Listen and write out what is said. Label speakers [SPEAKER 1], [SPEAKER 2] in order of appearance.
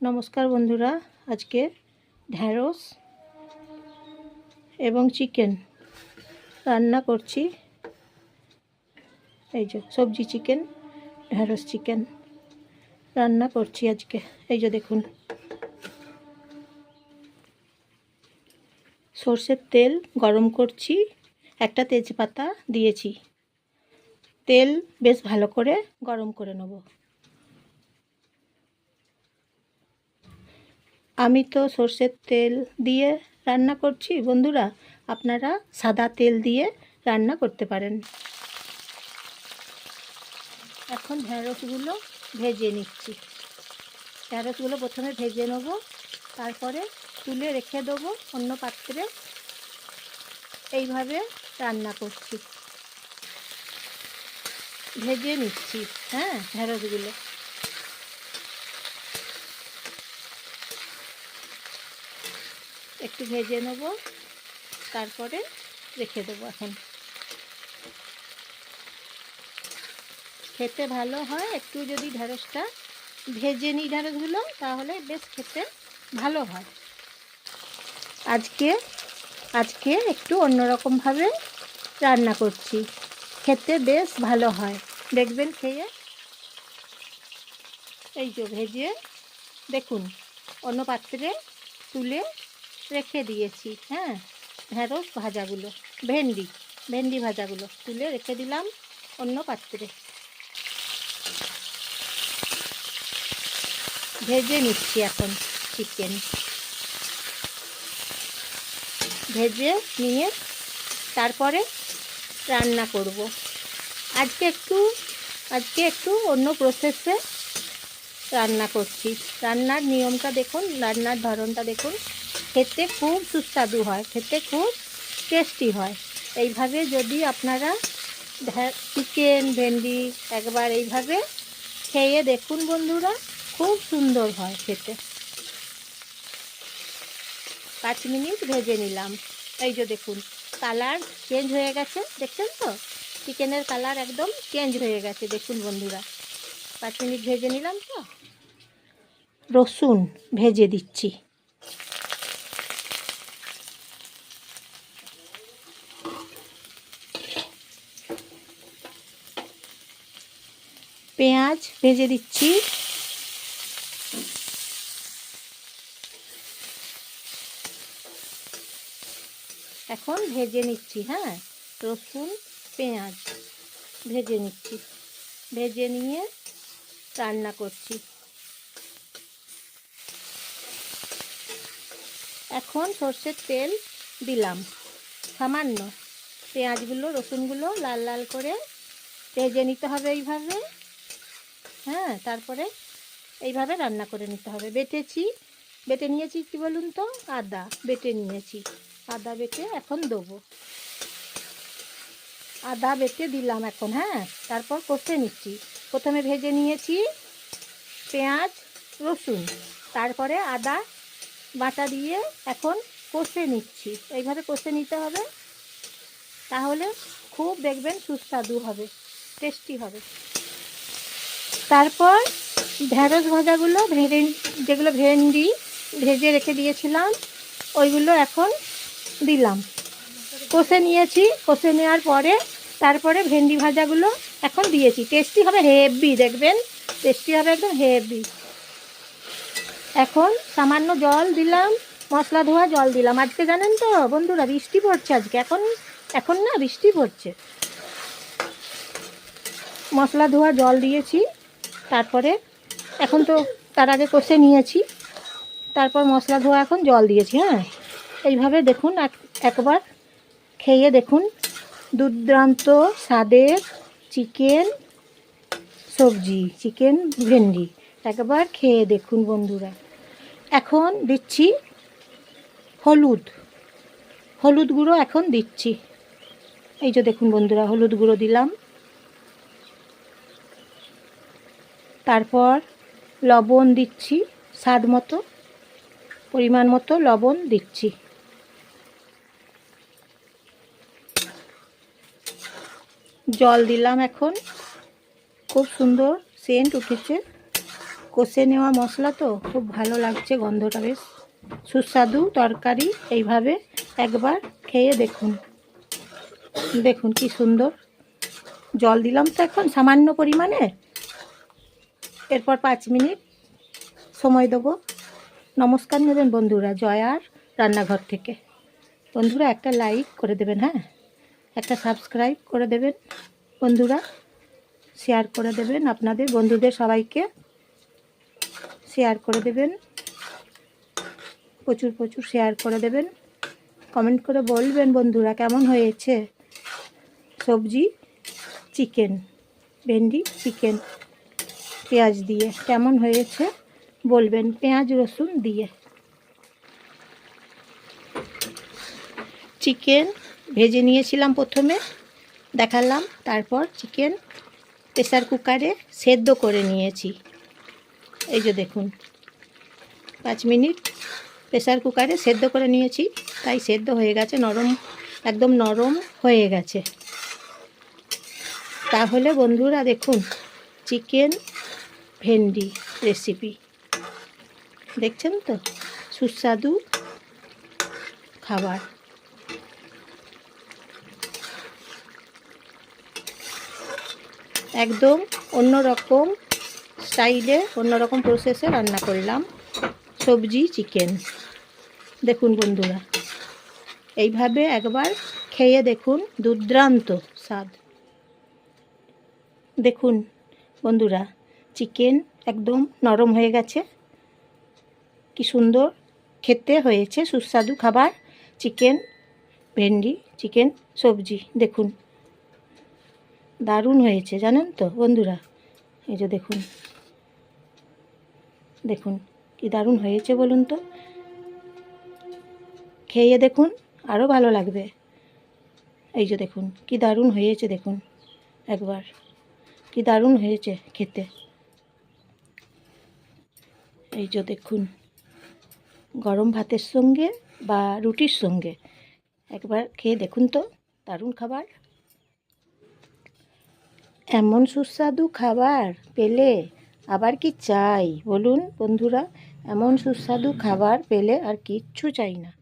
[SPEAKER 1] নমস্কার বন্ধুরা, আজকে ঢ্যাঁড়স এবং চিকেন রান্না করছি। এই যে সবজি চিকেন, ঢ্যাঁড়স চিকেন রান্না করছি আজকে। এই যে দেখুন, সর্ষের তেল গরম করছি, একটা তেজপাতা দিয়েছি। তেল বেশ ভালো করে গরম করে নেব। আমি তো সর্ষের তেল দিয়ে রান্না করছি। বন্ধুরা, আপনারা সাদা তেল দিয়ে রান্না করতে পারেন। এখন ঢ্যাঁড়সগুলো ভেজে নিচ্ছি। ঢ্যাঁড়সগুলো প্রথমে ভেজে নেব, তারপরে তুলে রেখে দেবো অন্য পাত্রে। এইভাবে রান্না করছি। ভেজে নিচ্ছি হ্যাঁ ঢ্যাঁড়সগুলো একটু ভেজে নেব, তারপরে রেখে দেবো এখন। খেতে ভালো হয়, একটু যদি ঢ্যাঁড়সটা ভেজে নিই ঢ্যাঁড়সগুলো তাহলে বেশ খেতে ভালো হয়। আজকে আজকে একটু অন্যরকমভাবে রান্না করছি, খেতে বেশ ভালো হয়। দেখবেন খেয়ে। এই যে ভেজে, দেখুন, অন্য পাত্রে তুলে রেখে দিয়েছি হ্যাঁ? ঢেঁড়স ভাজাগুলো, ভেন্ডি ভেন্ডি ভাজাগুলো তুলে রেখে দিলাম অন্য পাত্রে। ভেজে নিচ্ছি এখন চিকেন ভেজে নিয়ে তারপরে রান্না করব। আজকে একটু আজকে একটু অন্য প্রসেসে রান্না করছি। রান্নার নিয়মটা দেখুন, রান্নার ধরনটা দেখুন। খেতে খুব সুস্বাদু হয়, খেতে খুব টেস্টি হয়। এইভাবে যদি আপনারা চিকেন ভেন্ডি একবার এইভাবে খেয়ে দেখুন বন্ধুরা, খুব সুন্দর হয় খেতে। পাঁচ মিনিট ভেজে নিলাম। এই যে দেখুন, কালার চেঞ্জ হয়ে গেছে, দেখছেন তো? চিকেনের কালার একদম চেঞ্জ হয়ে গেছে, দেখুন বন্ধুরা। পাঁচ মিনিট ভেজে নিলাম তো? রসুন ভেজে দিচ্ছি। পেঁয়াজ ভেজে দিচ্ছি। এখন ভেজে নিচ্ছি হ্যাঁ? রসুন, পেঁয়াজ ভেজে নিচ্ছি। ভেজে নিয়ে রান্না করছি। এখন সর্ষের তেল দিলাম। সামান্য পেঁয়াজগুলো, রসুনগুলো লাল লাল করে ভেজে নিতে হবে এইভাবে। হ্যাঁ তারপরে এইভাবে রান্না করে নিতে হবে। বেটেছি, বেটে নিয়েছি কি বলুন তো? আদা বেটে নিয়েছি। আদা বেটে এখন দেবো। আদা বেটে দিলাম এখন হ্যাঁ তারপর কষে নিচ্ছি। প্রথমে ভেজে নিয়েছি পেঁয়াজ, রসুন। তারপরে আদা বাটা দিয়ে এখন কষে নিচ্ছি। এইভাবে কষে নিতে হবে। তাহলে খুব দেখবেন সুস্বাদু হবে, টেস্টি হবে। তারপর ঢ্যাঁড়স ভাজাগুলো ভেড়ে যেগুলো ভেন্ডি ভেজে রেখে দিয়েছিলাম, ওইগুলো এখন দিলাম। কষে নিয়েছি, কষে নেওয়ার পরে তারপরে ভেন্ডি ভাজাগুলো এখন দিয়েছি। টেস্টি হবে হেভি দেখবেন? টেস্টি হবে একদম হেভি এখন সামান্য জল দিলাম, মশলা ধোয়া জল দিলাম। আজকে জানেন তো, বন্ধুরা, বৃষ্টি পড়ছে আজকে। এখন এখন না বৃষ্টি পড়ছে। মশলা ধোয়া জল দিয়েছি। তারপরে এখন তো তার আগে কষে নিয়েছি। তারপর মশলা ধোয়া এখন জল দিয়েছি হ্যাঁ? এইভাবে দেখুন এক একবার খেয়ে দেখুন। দুর্দান্ত স্বাদের চিকেন সবজি, চিকেন ভেন্ডি। একবার খেয়ে দেখুন বন্ধুরা। এখন দিচ্ছি হলুদ। হলুদ গুঁড়ো এখন দিচ্ছি। এই যে দেখুন বন্ধুরা, হলুদ গুঁড়ো দিলাম। তারপর লবণ দিচ্ছি, স্বাদ মতো, পরিমাণ মতো লবণ দিচ্ছি। জল দিলাম এখন। খুব সুন্দর সেন্ট উঠেছে। কষে নেওয়া মশলা তো খুব ভালো লাগছে গন্ধটা বেশ। সুস্বাদু তরকারি এইভাবে একবার খেয়ে দেখুন। দেখুন কি সুন্দর। জল দিলাম তো এখন সামান্য পরিমাণে। এরপর পাঁচ মিনিট সময় দেবো। নমস্কার নেবেন বন্ধুরা জয়ার রান্নাঘর থেকে। বন্ধুরা, একটা লাইক করে দেবেন হ্যাঁ? একটা সাবস্ক্রাইব করে দেবেন বন্ধুরা শেয়ার করে দেবেন আপনাদের বন্ধুদের সবাইকে। শেয়ার করে দেবেন, প্রচুর প্রচুর শেয়ার করে দেবেন। কমেন্ট করে বলবেন বন্ধুরা, কেমন হয়েছে? সবজি চিকেন ভেন্ডি চিকেন পেঁয়াজ দিয়ে। কেমন হয়েছে বলবেন? পেঁয়াজ রসুন দিয়ে। চিকেন ভেজে নিয়েছিলাম প্রথমে, দেখালাম। তারপর চিকেন প্রেসার কুকারে সেদ্ধ করে নিয়েছি। এই যে দেখুন, পাঁচ মিনিট প্রেসার কুকারে সেদ্ধ করে নিয়েছি। তাই সেদ্ধ হয়ে গেছে, নরম, একদম নরম হয়ে গেছে। তাহলে বন্ধুরা দেখুন, চিকেন ভেন্ডি রেসিপি দেখছেন তো? সুস্বাদু খাবার। একদম অন্য রকম স্টাইলে অন্য রকম প্রসেসে রান্না করলাম সবজি চিকেন দেখুন বন্ধুরা, এইভাবে একবার খেয়ে দেখুন, দুর্দান্ত স্বাদ। দেখুন বন্ধুরা চিকেন একদম নরম হয়ে গেছে। কি সুন্দর খেতে হয়েছে, সুস্বাদু খাবার। চিকেন ভেন্ডি, চিকেন সবজি, দেখুন। দারুণ হয়েছে, জানেন তো বন্ধুরা? এই যে দেখুন। দেখুন, কি দারুণ হয়েছে বলুন তো। খেয়ে দেখুন আরও ভালো লাগবে। এই যে দেখুন, কি দারুণ হয়েছে দেখুন, একবার। কি দারুণ হয়েছে খেতে। এই যে দেখুন, গরম ভাতের সঙ্গে বা রুটির সঙ্গে। একবার খেয়ে দেখুন তো, দারুণ খাবার। এমন সুস্বাদু খাবার পেলে আবার কি চাই? বলুন বন্ধুরা, এমন সুস্বাদু খাবার পেলে আর কিচ্ছু চাই না।